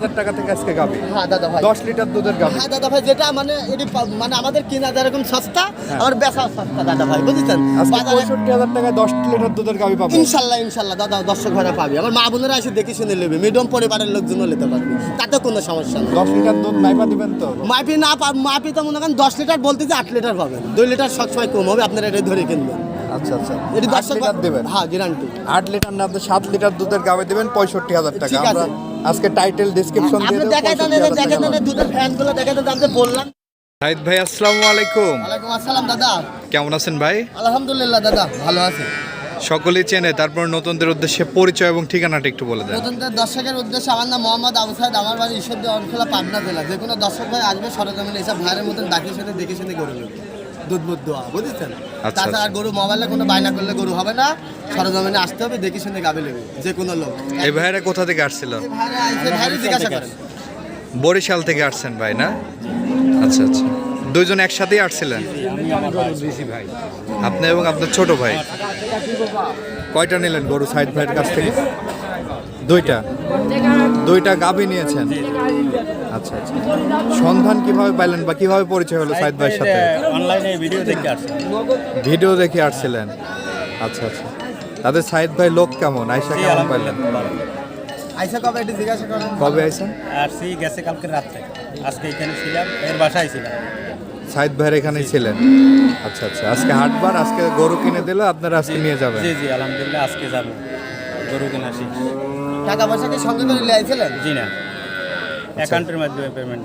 হাজার টাকা থেকে আজকে গাবি। হ্যাঁ দাদা ভাই। দশ লিটার দুধের গাবি। হ্যাঁ দাদা ভাই যেটা মানে এটি মানে আমাদের কিনা যেরকম সস্তা আমার বেচা সস্তা দাদা ভাই বুঝেছেন? পঁয়ষট্টি হাজার টাকায় দশ লিটার দুধের গাবি পাবো। ইনশাল্লাহ ইনশাল্লাহ দাদা দর্শক ঘরে পাবি। আমার মা বোনেরা এসে দেখে শুনে নেবে। মিডিয়াম পরিবারের লোকজনও নিতে পারবে। তাতে কোনো সমস্যা নেই। দশ লিটার দুধ দিবেন তো? না পা- মাপি তো মনে করেন দশ লিটার বলতে যে আট লিটার পাবেন। দুই লিটার সবসময় কম হবে আপনারা এটা ধরে কিনবেন। আচ্ছা আচ্ছা। এটি লিটার দেবেন? হ্যাঁ গ্যারান্টি আট লিটার না আপনি সাত লিটার দুধের গাবে দেবেন পঁয়ষট্টি হাজার টাকা। আমরা আজকে টাইটেল ডিসক্রিপশন দিয়ে আপনি দেবো দেখাই দেন 65,000 দেখেন টাকা দেন দুধের ফ্যানগুলো দেখে দেন আমি বললাম। সাইদ ভাই আসসালামু আলাইকুম। ওয়ালাইকুম আসসালাম দাদা। কেমন আছেন ভাই? আলহামদুলিল্লাহ দাদা ভালো আছে। সকলেই চেনে তারপর নতুনদের উদ্দেশ্যে পরিচয় এবং ঠিকানাটা একটু বলে দেন। নতুনদের দর্শকের উদ্দেশ্যে আমার নাম মোহাম্মদ আবু সাইদ আমার বাড়ি ঈশ্বরদী অঞ্চলা পাবনা জেলা। যে কোনো দর্শক ভাই আসবে সরজমিনে এসব ভাইয়ের মতন ডাকি শুনে দেখে শুনে গরু নেবে। দুধ বুধ দোয়া বুঝেছেন? আচ্ছা, তাছাড়া আর গরু মোবাইলে কোনো বায়না করলে গরু হবে না সরজমিনে আসতে হবে দেখে শুনে গাবে নেবে যে কোনো লোক। এই ভাইরা কোথা থেকে আসছিল? ভাইরা জিজ্ঞাসা করেন। বরিশাল থেকে আসছেন ভাই না? আচ্ছা আচ্ছা। দুইজন একসাথেই আসছিলেন? আপনি এবং আপনার ছোট ভাই? কয়টা নিলেন গরু সাইড ভাইয়ের কাছ থেকে? দুইটা। দুইটা গাভী নিয়েছেন? আচ্ছা আচ্ছা। সন্ধান কীভাবে পাইলেন বা কীভাবে পরিচয় হলো সাইদ ভাইয়ের সাথে? অনলাইনে ভিডিও দেখতে আসছে ভিডিও দেখে আসছিলেন। আচ্ছা আচ্ছা। তাদের সাইদ ভাই লোক কেমন? আয়সা কেমন পাইলেন? আইসা কবে এটি জিজ্ঞাসা করেন? কবে আইসেন আর সি গেছে কালকে রাত্রে। আজকে এখানে ছিলাম এর বাসায় ছিলাম। সাইদ ভাইয়ের এখানেই ছিলেন। আচ্ছা আচ্ছা। আজকে হাটবার আজকে গরু কিনে দিলে আপনারা আজকে নিয়ে যাবেন? জি জি আলহামদুলিল্লাহ আজকে যাব। গরু কেনা শেষ টাকা পয়সা কি সঙ্গে করে নিয়ে আইছিলেন? জি না। অ্যাকাউন্টের মাধ্যমে পেমেন্ট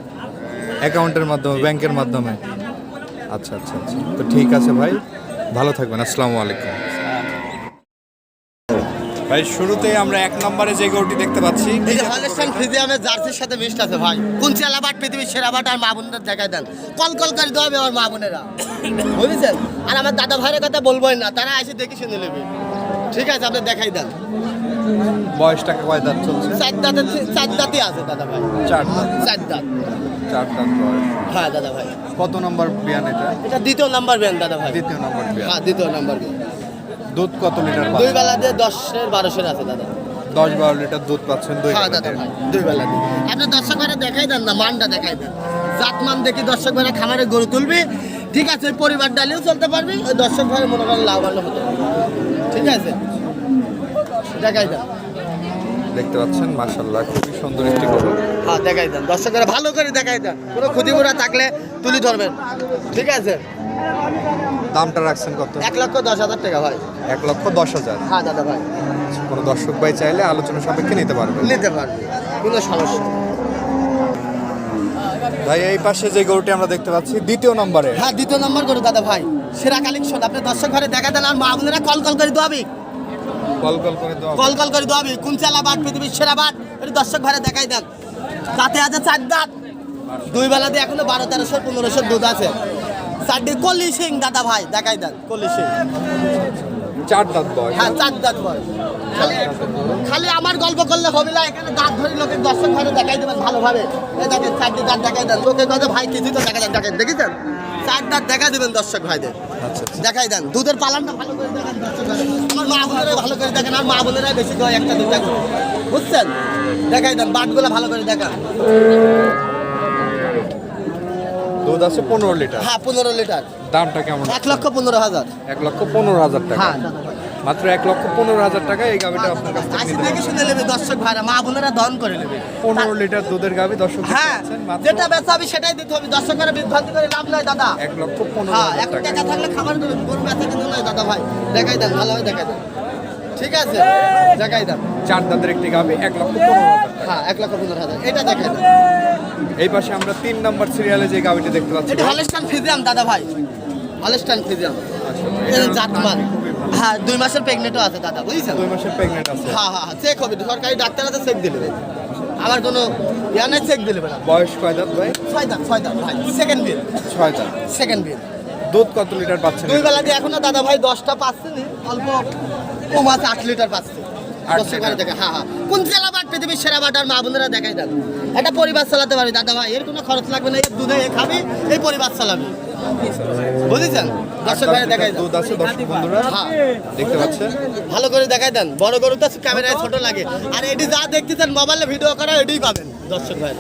অ্যাকাউন্টের মাধ্যমে ব্যাংকের মাধ্যমে? আচ্ছা আচ্ছা আচ্ছা। তো ঠিক আছে ভাই ভালো থাকবেন আসসালামু আলাইকুম। ভাই শুরুতেই আমরা এক নম্বরে যে গরুটি দেখতে পাচ্ছি এই যে হলস্টাইন ফ্রিজিয়ামের জার্সির সাথে মিষ্ট আছে ভাই। কোন চেলাবাট পৃথিবীর সেরা বাট আর মা বোনদের দেখায় দেন। কল কল করে দেওয়া আমার মা বোনেরা। বুঝেছেন? আর আমার দাদা ভাইয়ের কথা বলবোই না তারা এসে দেখে শুনে নেবে। ঠিক আছে আপনি দেখাই দেন। বয়সটাকে কয় দাঁত চলছে? চার দাঁতে চার দাঁতই আছে দাদা ভাই। চার দাঁত? চার দাঁত। চার দাঁত বয়স। হ্যাঁ দাদা ভাই। কত নম্বর বিয়ান এটা? এটা দ্বিতীয় নাম্বার ব্যান দাদা ভাই। দ্বিতীয় নম্বর বিয়ান। হ্যাঁ দ্বিতীয় নাম্বার ব্যান। দুধ কত লিটার দুই বেলা দিয়ে দশের বারোশের আছে দাদা। দশ বারো লিটার দুধ পাচ্ছেন দুই হ্যাঁ দাদা ভাই দুই বেলা দিয়ে। আপনি দর্শক ভাইরা দেখাই দেন না মানটা দেখাই দেন। জাত মান দেখি দর্শক ভাইরা খামারে গরু তুলবি। ঠিক আছে পরিবার ডালেও চলতে পারবি ওই দর্শক ভাইয়ের মনে করেন লাভবান হতে। ঠিক আছে? দেখাই দেন। দেখতে পাচ্ছেন মাশাল্লাহ খুবই সুন্দর একটি গরু। হ্যাঁ দেখাই দেন। দর্শকেরা ভালো করে দেখাই দেন। কোনো ক্ষতিপুরা থাকলে তুলি ধরবেন। ঠিক আছে? দামটা রাখছেন কত? এক লক্ষ দশ হাজার টাকা ভাই। এক লক্ষ দশ হাজার। হ্যাঁ দাদা ভাই। কোনো দর্শক ভাই চাইলে আলোচনা সাপেক্ষে নিতে পারবে। নিতে পারবি। কোনো সমস্যা ভাই এই পাশে যে গরুটি আমরা দেখতে পাচ্ছি দ্বিতীয় নম্বরে। হ্যাঁ দ্বিতীয় নম্বর করো দাদা ভাই। সেরা কালেকশন আপনি দর্শক ঘরে দেখা দেন আর মা বোনেরা কল কল করে দোয়াবি। কল কল করে দেওয়া কল কল কোন চালা বাট, পৃথিবীর সেরা বাট? এটা দর্শক ঘরে দেখাই দেন। তাতে আছে চার দাঁত। দুই বেলা দিয়ে এখনও বারো, তেরোশো, পনেরোশো দুধ আছে। চারটি কলি সিং দাদা ভাই, দেখাই দেন, কলি সিং চার দাঁত বয়স। হ্যাঁ চার দাঁত বয় খালি খালি আমার গল্প করলে হবে না এখানে দাঁত ধরে লোকের দর্শক ঘরে দেখাই দেবেন ভালোভাবে। এই দেখেন চারটি দাঁত দেখাই দেন। লোকে কথা ভাই কিছু তো দেখা দেন দেখেন দেখেছেন? চার দাঁত দেখা দেবেন দর্শক ভাইদের। আচ্ছা আচ্ছা। দেখাই দেন। দুধের পালানটা ভালো করে দেখেন দর্শক। আমার মা বোনেরা ভালো করে দেখেন আর মা বোনেরা বেশি দেয় একটা দুটা করে বুঝছেন? দেখাই দেন বাটগুলো ভালো করে দেখান। দুধ আছে পনেরো লিটার। হ্যাঁ পনেরো লিটার। দামটা কেমন? এক লক্ষ পনেরো হাজার। এক লক্ষ পনেরো হাজার টাকা। হ্যাঁ। মাত্র এক লক্ষ পনেরো হাজার টাকা এই গাভিটা আপনার কাছ থেকে শুনে নেবে দর্শক ভাইরা মা বোনেরা দহন করে নেবে। পনেরো লিটার দুধের গাভি দর্শক হ্যাঁ যেটা বেচাবি সেটাই দিতে হবে। দর্শকেরা বিভ্রান্তি করে লাভ নয় দাদা। এক লক্ষ পনেরো হ্যাঁ এক টাকা। থাকলে খাবার দেবে গরু বেচা কিন্তু নয় দাদা ভাই। দেখাই দেন ভালো হয় দেখাই দেন। ঠিক আছে দেখাই দেন। চার দাঁতের একটি গাভি এক লক্ষ পনেরো হাজার হ্যাঁ এক লক্ষ পনেরো হাজার। এটা দেখাই দেন। এই পাশে আমরা তিন নম্বর সিরিয়ালে যে গাভিটি দেখতে পাচ্ছি এটা হলস্টান ফিজিয়াম দাদা ভাই। হলস্টান ফিজিয়াম এটা জাতমান হ্যাঁ দুই মাসের প্রেগনেন্টও আছে দাদা বুঝছেন? দুই মাসের প্রেগনেন্ট আছে। হ্যাঁ হ্যাঁ চেক হবে। সরকারি ডাক্তার আছে চেক দিলে আমার কোনো ইয়া নাই চেক দিলে না বয়স কয় দাঁত ভাই? ছয় দাঁত ছয় দাঁত ভাই। সেকেন্ড বিল ছয় দাঁত। সেকেন্ড বিল দুধ কত লিটার পাচ্ছেন? দুই বেলা দিয়ে এখনও দাদা ভাই দশটা পাচ্ছে নি অল্প কম আছে আট লিটার পাচ্ছে। হ্যাঁ হ্যাঁ। কোন জেলা বাট পৃথিবীর সেরা বাট আর মা বোনেরা দেখাই দেন? একটা পরিবার চালাতে পারবি দাদা ভাই এর কোনো খরচ লাগবে না এর দুধে খাবি এই পরিবার চালাবি। বুঝেছেন? দর্শক ভাই দেখাই দুধ আছে দর্শক বন্ধুরা হ্যাঁ। দেখতে পাচ্ছেন? ভালো করে দেখাই দেন। বড় গরু তো ক্যামেরায় ছোট লাগে। আর এটি যা দেখতেছেন মোবাইলে ভিডিও করা এটাই পাবেন দর্শক ভাই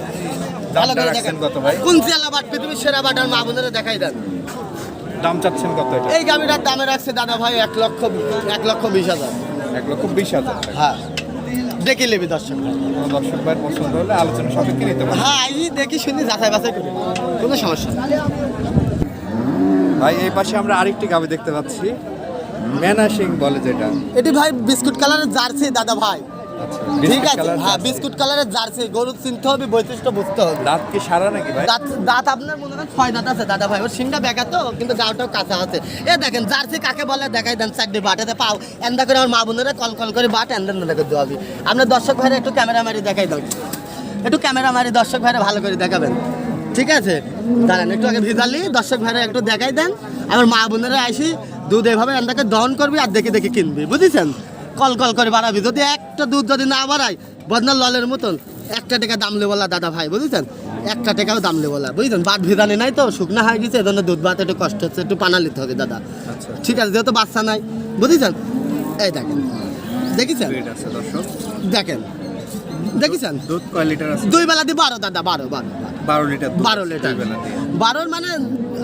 ভালো করে দেখেন। কত ভাই? কোন জেলা বাট পৃথিবীর সেরা বাট আর মা বোনেরা দেখাই দেন। দাম চাচ্ছেন কত এটা? এই গাড়িটার দামে রাখছে দাদা ভাই এক লক্ষ এক লক্ষ বিশ হাজার। এক লক্ষ বিশ হাজার হ্যাঁ। দেখে নেবি দর্শক ভাই। দর্শক ভাইয়ের পছন্দ হলে আলোচনা সাপেক্ষে নিতে হ্যাঁ এই দেখি শুনি যাচাই বাছাই করি কোনো সমস্যা নেই। ভাই এই পাশে আমরা আরেকটি গাবি দেখতে পাচ্ছি। ম্যানাসিং বলে যেটা। এটি ভাই বিস্কুট কালারের জার্সি দাদা ভাই। আচ্ছা ঠিক আছে হ্যাঁ বিস্কুট কালারের জার্সি গরু চিনতে হবে বৈশিষ্ট্য বুঝতে হবে। দাঁত কি সারা নাকি ভাই? দাঁত দাঁত আপনার মনে করেন ছয় দাঁত আছে দাদা ভাই। ওর সিংটা বেকা তো কিন্তু গাওটাও কাঁচা আছে। এ দেখেন জার্সি কাকে বলে? দেখাই দেন চারটে বাটাতে পাও। এন্দা করে আমার মা বোনেরা কল কল করে বাট এন্দা এন্দা করে দেওয়া হবে। আপনার দর্শক ভাইরা একটু ক্যামেরা মারি দেখাই দাও একটু ক্যামেরা মারি দর্শক ভাইরা ভালো করে দেখাবেন। ঠিক আছে? দাঁড়ান একটু আগে ভিজালি দর্শক ভাইরা একটু দেখাই দেন। আমার মা বোনেরা আসি দুধ এভাবে এন্দাকে দহন করবি আর দেখে দেখে কিনবি বুঝেছেন? কল কল করে বাড়াবি যদি একটা দুধ যদি না বাড়াই বদনার ললের মতন। একটা টাকা দাম লেবলা দাদা ভাই বুঝেছেন? একটা টাকাও দাম লেবলা বুঝছেন? বাদ ভিজানি নাই তো শুকনা হয়ে গেছে এজন্য দুধ ভাত একটু কষ্ট হচ্ছে একটু পানা নিতে হবে দাদা। আচ্ছা। ঠিক আছে যেহেতু বাচ্চা নাই বুঝেছেন? এই দেখেন দেখেছেন দেখেন দেখেছেন? দুধ কয় লিটার আছে? দুই বেলা দিয়ে বারো দাদা বারো বারো বারো। লিটার বারো লিটার। বারোর মানে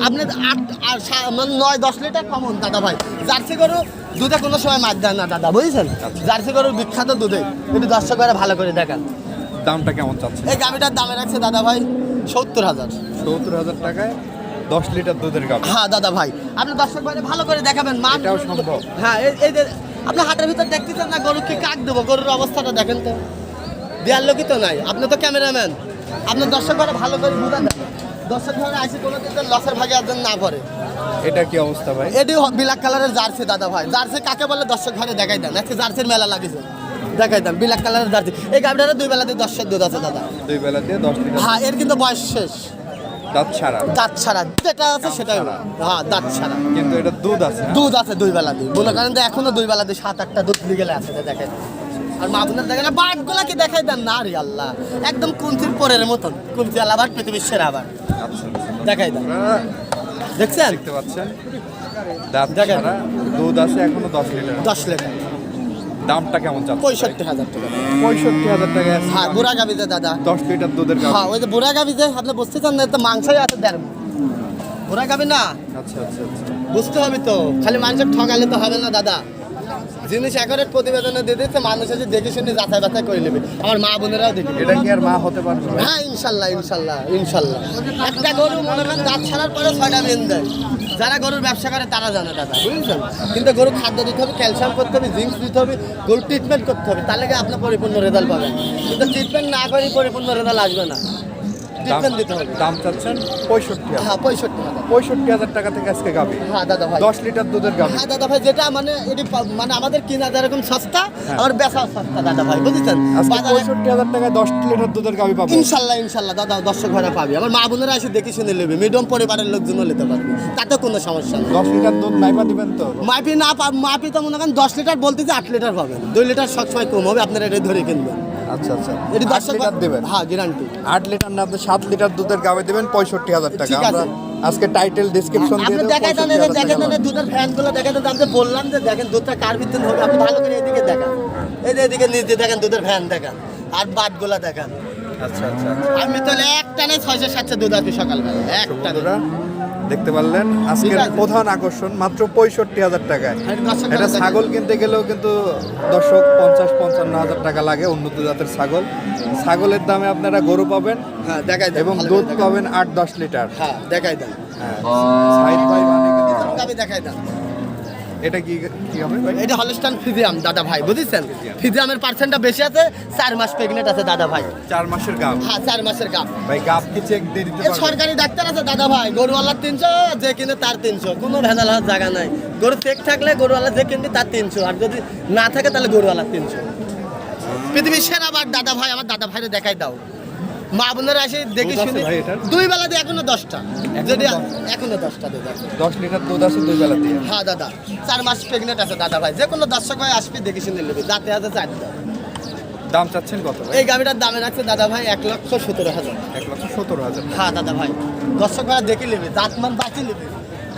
আপনি আট আর মানে নয় দশ লিটার কমন দাদা ভাই। জার্সি গরু দুধে কোনো সময় মাছ দেয় না দাদা বুঝেছেন? জার্সি গরুর বিখ্যাত দুধে। কিন্তু দর্শক ভাইরা ভালো করে দেখান। দামটা কেমন চাচ্ছে এই গাভিটার দামে রাখছে দাদা ভাই সত্তর হাজার। সত্তর হাজার টাকায় দশ লিটার দুধের গাবি হ্যাঁ দাদা ভাই আপনি দর্শক ভাইরা ভালো করে দেখাবেন মা এটাও সম্ভব। হ্যাঁ এই এই যে আপনি হাটের ভিতর দেখতেছেন না গরু কি কাক দেবো? গরুর অবস্থাটা দেখেন তো। দেওয়ার লোকই তো নাই। আপনি তো ক্যামেরাম্যান। আপনার দর্শক ভাইরা ভালো করে বুঝান দর্শক ভাইরা আসে কোনো দিন লসের ভাগে একজন না পড়ে। এটা কি অবস্থা ভাই? এটি বিলাক কালারের জার্সি দাদা ভাই। জার্সি কাকে বলে দর্শক ঘরে দেখাই দেন। আজকে জার্সির মেলা লাগিয়েছে দেখাই দেন বিলাক কালারের জার্সি। এই গাড়িটারে দুই বেলাতে দশের দুধ আছে দাদা। দুই বেলা দিয়ে দশ হ্যাঁ এর কিন্তু বয়স শেষ। দাঁত ছাড়া। দাঁত ছাড়া। যেটা আছে সেটাই। হ্যাঁ দাঁত ছাড়া। কিন্তু এটা দুধ আছে? দুধ আছে দুই বেলা দিয়ে মনে করেন যে এখনও দুই বেলা দিয়ে সাত আটটা দুধ লিগেলে আছে এটা দেখেন আর মা বোনের দেখেন বাটগুলা কি দেখাই দেন? না রে আল্লাহ একদম কুঞ্চির পরের মতন। কুঞ্চি আল্লাহ বাট পৃথিবীর সেরা আবার দেখাই দেন। দেখছেন? দেখতে পাচ্ছেন? দাঁত দেখেন। দুধ আছে এখনও দশ লিটার। দশ লিটার। দামটা কেমন চাচ্ছে পঁয়ষট্টি হাজার টাকা। পঁয়ষট্টি হাজার টাকা হ্যাঁ বুড়া গাবিতে দাদা। দশ লিটার দুধের হ্যাঁ ওই যে বুড়া গাবি যে আপনি বুঝতে চান না তো মাংসই আছে দেড়। বুড়া গাবি না? আচ্ছা আচ্ছা আচ্ছা। বুঝতে হবে তো খালি মানুষের ঠকালে তো হবে না দাদা। জিনিস একরের প্রতিবেদনে দিয়ে দিচ্ছে মানুষ এসে দেখে শুনে যাচাই বাছাই করে নেবে। আমার মা বোনেরাও দেখে এটা কি আর মা হতে পারবে? হ্যাঁ ইনশাল্লাহ ইনশাল্লাহ ইনশাল্লাহ। একটা গরু মনে করেন দাঁত ছাড়ার পরে ছয়টা বেন দেয়। যারা গরুর ব্যবসা করে তারা জানে দাদা বুঝছেন? কিন্তু গরু খাদ্য দিতে হবে ক্যালসিয়াম করতে হবে জিঙ্ক দিতে হবে গরু ট্রিটমেন্ট করতে হবে। তাহলে আপনার পরিপূর্ণ রেজাল্ট পাবেন? কিন্তু ট্রিটমেন্ট না করে পরিপূর্ণ রেজাল্ট আসবে না। ট্রিটমেন্ট দিতে হবে। দাম চাচ্ছেন পঁয়ষট্টি হ্যাঁ পঁয়ষট্টি হাজার। পঁয়ষট্টি হাজার টাকা থেকে আজকে গাবি। হ্যাঁ দাদা ভাই। দশ লিটার দুধের গাবি। হ্যাঁ দাদা ভাই যেটা মানে এটি মানে আমাদের কিনা যেরকম সস্তা আমার বেচা সস্তা দাদা ভাই বুঝেছেন? পঁয়ষট্টি হাজার টাকায় দশ লিটার দুধের গাবি পাবো। ইনশাল্লাহ ইনশাল্লাহ দাদা দর্শক ভাড়া পাবি। আমার মা বোনেরা এসে দেখে শুনে নেবে। মিডিয়াম পরিবারের লোকজনও নিতে পারবে। তাতে কোনো সমস্যা নেই। দশ লিটার দুধ নাইপা দিবেন তো? মাপি না পা মাপি তো মনে করেন দশ লিটার বলতে যে আট লিটার পাবেন। দুই লিটার সবসময় কম হবে আপনারা এটা ধরে কিনবেন। আচ্ছা আচ্ছা। এটি আট লিটার দেবেন। হ্যাঁ গ্যারান্টি আট লিটার না আপনি সাত লিটার দুধের গাবে দেবেন পঁয়ষট্টি হাজার টাকা। আমরা আজকে টাইটেল ডিসক্রিপশন দিয়ে দেবো দেখাই দেন 65,000 দেখেন টাকা। দুধের ফ্যানগুলো দেখেন আমি বললাম যে দেখেন দুধটা কার ভিতরে হবে আপনি ভালো করে এদিকে দেখান। এই যে এদিকে নিচে দেখেন দুধের ফ্যান দেখান আর বাটগুলো দেখান। আচ্ছা আচ্ছা। আমি তাহলে ছয়শো সাতশো দুধ আসবে সকালবেলা একটা বন্ধুরা দেখতে পারলেন। আজকের প্রধান আকর্ষণ মাত্র পঁয়ষট্টি হাজার টাকায়। হ্যাঁ, এটা ছাগল কিনতে গেলেও কিন্তু দর্শক পঞ্চাশ পঞ্চান্ন হাজার টাকা লাগে উন্নত জাতের ছাগল। ছাগলের দামে আপনারা গরু পাবেন হ্যাঁ দেখাই এবং দুধ পাবেন আট দশ লিটার। হ্যাঁ দেখাই দেন। হ্যাঁ দেখাই দেন। এটা কি কি হবে ভাই? এটা হলস্টান ফিজিয়াম দাদা ভাই বুঝেছেন? ফিজিয়ামের পার্সেন্টটা বেশি আছে চার মাস প্রেগনেন্ট আছে দাদা ভাই। চার মাসের গাব হ্যাঁ চার মাসের গাপ ভাই গাব কি চেক দিয়ে দিতে এ পারবেন সরকারি ডাক্তার আছে দাদা ভাই গরুওয়ালার তিনশো যে কিনে তার তিনশো। কোনো ভেজাল হওয়ার জায়গা নাই। গরু চেক থাকলে গরুওয়ালা যে কিনবে তার তিনশো আর যদি না থাকে তাহলে গরুওয়ালার তিনশো। পৃথিবীর সেরা বার দাদা ভাই আমার দাদা ভাইরে দেখাই দাও। মা বোনেরা এসে দেখে শুনে? দুই বেলা দিয়ে এখনও দশটা। যদি? এখনও দশটা দাদা দশ লিটার দুধ আছে দুই দিয়ে হ্যাঁ দাদা। চার মাস প্রেগনেন্ট আছে দাদা ভাই। যে কোনো দর্শক হয় আসবে দেখে শুনে নেবে। যাতে আছে চার দাম চাচ্ছেন কত এই গাড়িটার দামে রাখছে দাদা ভাই এক লক্ষ সতেরো হাজার। এক লক্ষ সতেরো হাজার। হ্যাঁ দাদা ভাই। দর্শক ভাই দেখে নেবে দাঁত মান বাঁচিয়ে নেবে।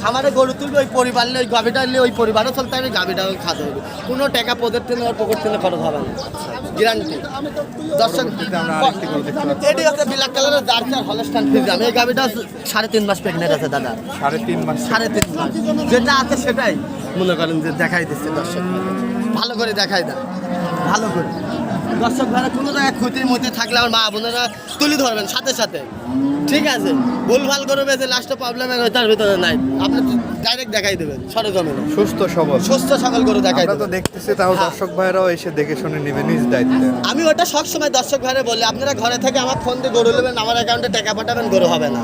খামারে গরু তুলবে ওই পরিবার নিয়ে ওই গাভিটা নিয়ে ওই পরিবারও চলতে হবে গাভিটাও খাতে হবে। কোনো টাকা পদের টেনে ওর পকেট টেনে খরচ হবে না। গ্যারান্টি দর্শক এটি হচ্ছে ব্ল্যাক কালারের জার্সি আর হলস্টান ফিজাম এই গাভিটা সাড়ে তিন মাস প্রেগনেন্ট আছে দাদা। সাড়ে তিন মাস সাড়ে তিন মাস। যেটা আছে সেটাই। মনে করেন যে দেখাই দিচ্ছে দর্শক। ভালো করে দেখাই দেন ভালো করে। দর্শক ভাইরা কোনো জায়গায় ক্ষতির মধ্যে থাকলে আমার মা বোনেরা তুলে ধরবেন সাথে সাথে। ঠিক আছে ভুল ভালো করবে যে লাস্টে প্রবলেমের ওইটার ভিতরে নাই। আপনি ডাইরেক্ট দেখাই দেবেন সরজমিনে সুস্থ সবল। সুস্থ সকাল করে দেখাই আমরা তো দেখতেছি তাও হ্যাঁ। দর্শক ভাইরাও এসে দেখে শুনে নেবে নিজ দায়িত্বে। আমি ওটা সবসময় দর্শক ভাইরে বলি আপনারা ঘরে থেকে আমার ফোন দিয়ে গরু নেবেন আমার অ্যাকাউন্টে টাকা পাঠাবেন গরু হবে না।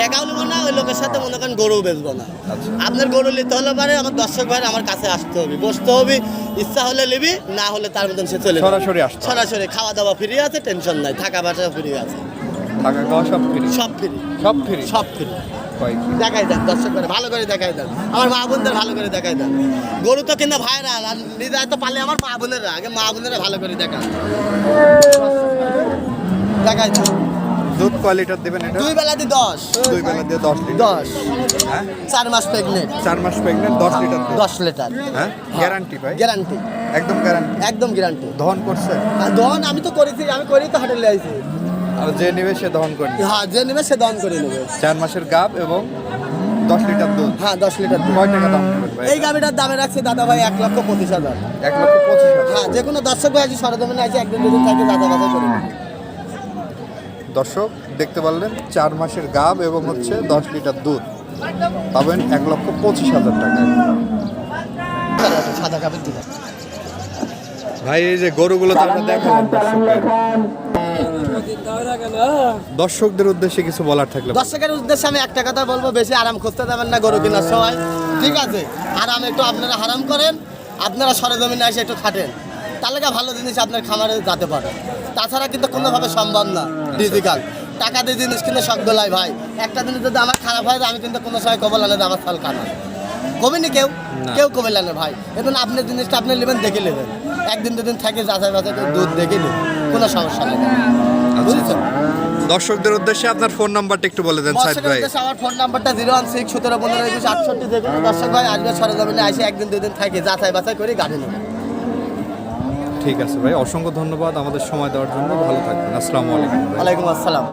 টাকাও নেব না ওই লোকের সাথে মনে করেন গরু বেচবো না। আচ্ছা। আপনার গরু নিতে হলে পারে আমার দর্শক ভাইরে আমার কাছে আসতে হবে। বসতে হবে ইচ্ছা হলে নিবি না হলে তার মতন সে চলে। সরাসরি সরাসরি খাওয়া দাওয়া ফ্রি আছে টেনশন নাই থাকা বাসা ফ্রি আছে। টাকা খাওয়া সব ফ্রি সব ফ্রি সব ফ্রি সব ফ্রি দেখাই দেন দর্শক ভাইরে ভালো করে দেখাই দেন। আমার মা বোনদের ভালো করে দেখাই দেন। গরু তো কিনা ভাইরা আর নিজে তো পালে আমার মা বোনেরা। আগে মা বোনেরা ভালো করে দেখান। দেখাই দেন। দুধ কয় লিটার দেবেন এটা? দুই বেলা দিয়ে দশ। দুই বেলা দিয়ে দশ লিটার। দশ। হ্যাঁ? চার মাস প্রেগনেন্ট চার মাস প্রেগনেন্ট দশ লিটার দশ লিটার। হ্যাঁ? গ্যারান্টি ভাই। গ্যারান্টি একদম গ্যারান্টি একদম গ্যারান্টি দহন করছে? দহন আমি তো করেছি আমি করি তো হোটেলে আইছি। আর যে নেবে সে দহন করে নিবে। হ্যাঁ যে নেবে সে দহন করে নেবে। চার মাসের গাব এবং দশ লিটার দুধ। হ্যাঁ দশ লিটার দুধ। কয় টাকা দাম? এই গাড়িটার দামে রাখছে দাদা ভাই এক লক্ষ পঁচিশ হাজার। এক লক্ষ পঁচিশ হাজার। হ্যাঁ যে কোনো দর্শক ভাই আছে সরজমিনে আছে একদিন দুদিন থাকে দাদা বাধা করে দর্শক দেখতে পারলেন চার মাসের গাব এবং হচ্ছে দশ লিটার দুধ। পাবেন এক লক্ষ পঁচিশ হাজার টাকা সাদা দিকে ভাই এই যে গরুগুলো তো আমরা দেখালাম। দর্শকদের দর্শকদের উদ্দেশ্যে কিছু বলার থাকলে দর্শকের উদ্দেশ্যে আমি একটা কথা বলব বেশি আরাম খুঁজতে দেবেন না গরু কেনার সময়। ঠিক আছে? আরাম একটু আপনারা হারাম করেন আপনারা সরজমিনে এসে একটু খাটেন। তাহলে কি ভালো জিনিস আপনার খামারে যেতে পারে। তাছাড়া কিন্তু কোনোভাবে সম্ভব না ডিজিটাল টাকা দিয়ে জিনিস কিনে সব গোলাই ভাই। একটা জিনিস যদি আমার খারাপ হয় আমি কিন্তু কোনো সময় কবল আনে আমার ফল কানা কমেনি কেউ? কেউ কবে আনে ভাই। এখন আপনার জিনিসটা আপনি নেবেন দেখে নেবেন। একদিন দুদিন থেকে যাচাই বাছাই দুধ দেখে নেবেন। কোনো সমস্যা নেই। বুঝেছেন? দর্শকদের উদ্দেশ্যে আপনার ফোন নাম্বারটা একটু বলে দেন সাইদ ভাই। আমার ফোন নাম্বারটা জিরো ওয়ান সিক্স সতেরো পনেরো একুশ আটষট্টি দেখুন দর্শক ভাই আসবে সরজমিনে আসে একদিন দুদিন থাকে যাচাই বাছাই করে গাড়ি নেবে। ঠিক আছে ভাই অসংখ্য ধন্যবাদ আমাদের সময় দেওয়ার জন্য। ভালো থাকবেন। আসসালামু আলাইকুম। ওয়ালাইকুম আসসালাম।